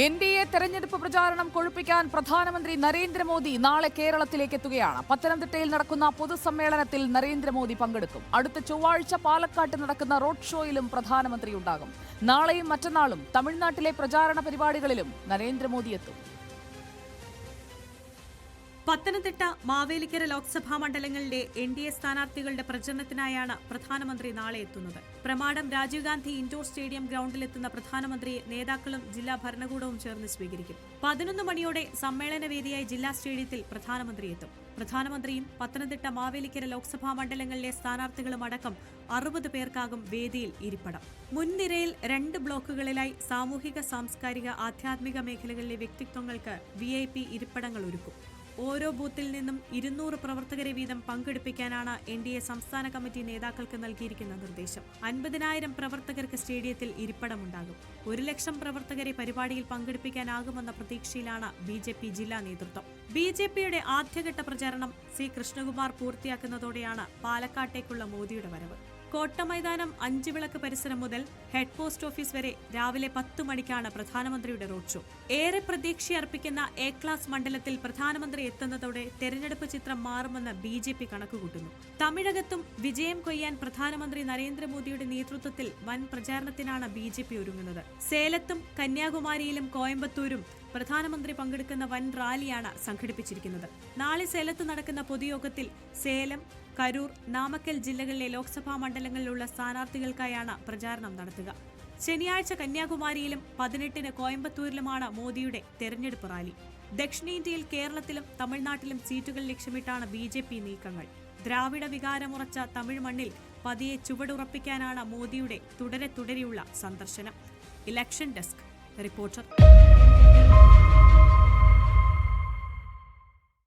N D A തെരഞ്ഞെടുപ്പ് പ്രചാരണം കൊഴുപ്പിക്കാൻ പ്രധാനമന്ത്രി നരേന്ദ്രമോദി നാളെ കേരളത്തിലേക്ക് എത്തുകയാണ്. പത്തനംതിട്ടയിൽ നടക്കുന്ന പൊതുസമ്മേളനത്തിൽ നരേന്ദ്രമോദി പങ്കെടുക്കും. അടുത്ത ചൊവ്വാഴ്ച പാലക്കാട്ട് നടക്കുന്ന റോഡ് ഷോയിലും പ്രധാനമന്ത്രി ഉണ്ടാകും. നാളെയും മറ്റന്നാളും തമിഴ്നാട്ടിലെ പ്രചാരണ പരിപാടികളിലും നരേന്ദ്രമോദി എത്തും. പത്തനംതിട്ട മാവേലിക്കര ലോക്സഭാ മണ്ഡലങ്ങളിലെ എൻ ഡി എ സ്ഥാനാർത്ഥികളുടെ പ്രചരണത്തിനായാണ് പ്രധാനമന്ത്രി നാളെ എത്തുന്നത്. പ്രമാടം രാജീവ് ഗാന്ധി ഇൻഡോർ സ്റ്റേഡിയം ഗ്രൗണ്ടിലെത്തുന്ന പ്രധാനമന്ത്രിയെ നേതാക്കളും ജില്ലാ ഭരണകൂടവും ചേർന്ന് സ്വീകരിക്കും. പതിനൊന്ന് മണിയോടെ സമ്മേളന വേദിയായി ജില്ലാ സ്റ്റേഡിയത്തിൽ പ്രധാനമന്ത്രി എത്തും. പ്രധാനമന്ത്രിയും പത്തനംതിട്ട മാവേലിക്കര ലോക്സഭാ മണ്ഡലങ്ങളിലെ സ്ഥാനാർത്ഥികളും അടക്കം അറുപത് പേർക്കാകും വേദിയിൽ ഇരിപ്പടം. മുൻനിരയിൽ രണ്ട് ബ്ലോക്കുകളിലായി സാമൂഹിക സാംസ്കാരിക ആധ്യാത്മിക മേഖലകളിലെ വ്യക്തിത്വങ്ങൾക്ക് വി ഇരിപ്പിടങ്ങൾ ഒരുക്കും. ഓരോ ബൂത്തിൽ നിന്നും ഇരുന്നൂറ് പ്രവർത്തകരെ വീതം പങ്കെടുപ്പിക്കാനാണ് എൻ ഡി എ സംസ്ഥാന കമ്മിറ്റി നേതാക്കൾക്ക് നൽകിയിരിക്കുന്ന നിർദ്ദേശം. അൻപതിനായിരം പ്രവർത്തകർക്ക് സ്റ്റേഡിയത്തിൽ ഇരിപ്പിടമുണ്ടാകും. ഒരു ലക്ഷം പ്രവർത്തകരെ പരിപാടിയിൽ പങ്കെടുപ്പിക്കാനാകുമെന്ന പ്രതീക്ഷയിലാണ് ബി ജെ പി ജില്ലാ നേതൃത്വം. ബി ജെ പിയുടെ ആദ്യഘട്ട പ്രചാരണം സി കൃഷ്ണകുമാർ പൂർത്തിയാക്കുന്നതോടെയാണ് പാലക്കാട്ടേക്കുള്ള മോദിയുടെ വരവ്. കോട്ടമൈതാനം അഞ്ചു വിളക്ക് പരിസരം മുതൽ ഹെഡ് പോസ്റ്റ് ഓഫീസ് വരെ രാവിലെ പത്ത് മണിക്കാണ് പ്രധാനമന്ത്രിയുടെ റോഡ് ഷോ ഏറെ പ്രതീക്ഷയർപ്പിക്കുന്ന എ ക്ലാസ് മണ്ഡലത്തിൽ പ്രധാനമന്ത്രി എത്തുന്നതോടെ തെരഞ്ഞെടുപ്പ് ചിത്രം മാറുമെന്ന് ബി ജെ പി കണക്കുകൂട്ടുന്നു. തമിഴകത്തും വിജയം കൊയ്യാൻ പ്രധാനമന്ത്രി നരേന്ദ്രമോദിയുടെ നേതൃത്വത്തിൽ വൻ പ്രചാരണത്തിനാണ് ബി ഒരുങ്ങുന്നത്. സേലത്തും കന്യാകുമാരിയിലും കോയമ്പത്തൂരും പ്രധാനമന്ത്രി പങ്കെടുക്കുന്ന വൻ റാലിയാണ് സംഘടിപ്പിച്ചിരിക്കുന്നത്. നാളെ സേലത്ത് നടക്കുന്ന പൊതുയോഗത്തിൽ സേലം കരൂർ നാമക്കൽ ജില്ലകളിലെ ലോക്സഭാ മണ്ഡലങ്ങളിലുള്ള സ്ഥാനാർത്ഥികൾക്കായാണ് പ്രചാരണം നടത്തുക. ശനിയാഴ്ച കന്യാകുമാരിയിലും പതിനെട്ടിന് കോയമ്പത്തൂരിലുമാണ് മോദിയുടെ തെരഞ്ഞെടുപ്പ് റാലി. ദക്ഷിണേന്ത്യയിൽ കേരളത്തിലും തമിഴ്നാട്ടിലും സീറ്റുകൾ ലക്ഷ്യമിട്ടാണ് ബി ജെ പി നീക്കങ്ങൾ. ദ്രാവിഡ വികാരമുറച്ച തമിഴ് മണ്ണിൽ പതിയെ ചുവടുറപ്പിക്കാനാണ് മോദിയുടെ തുടരെ തുടരെയുള്ള സന്ദർശനം. Election desk. Harry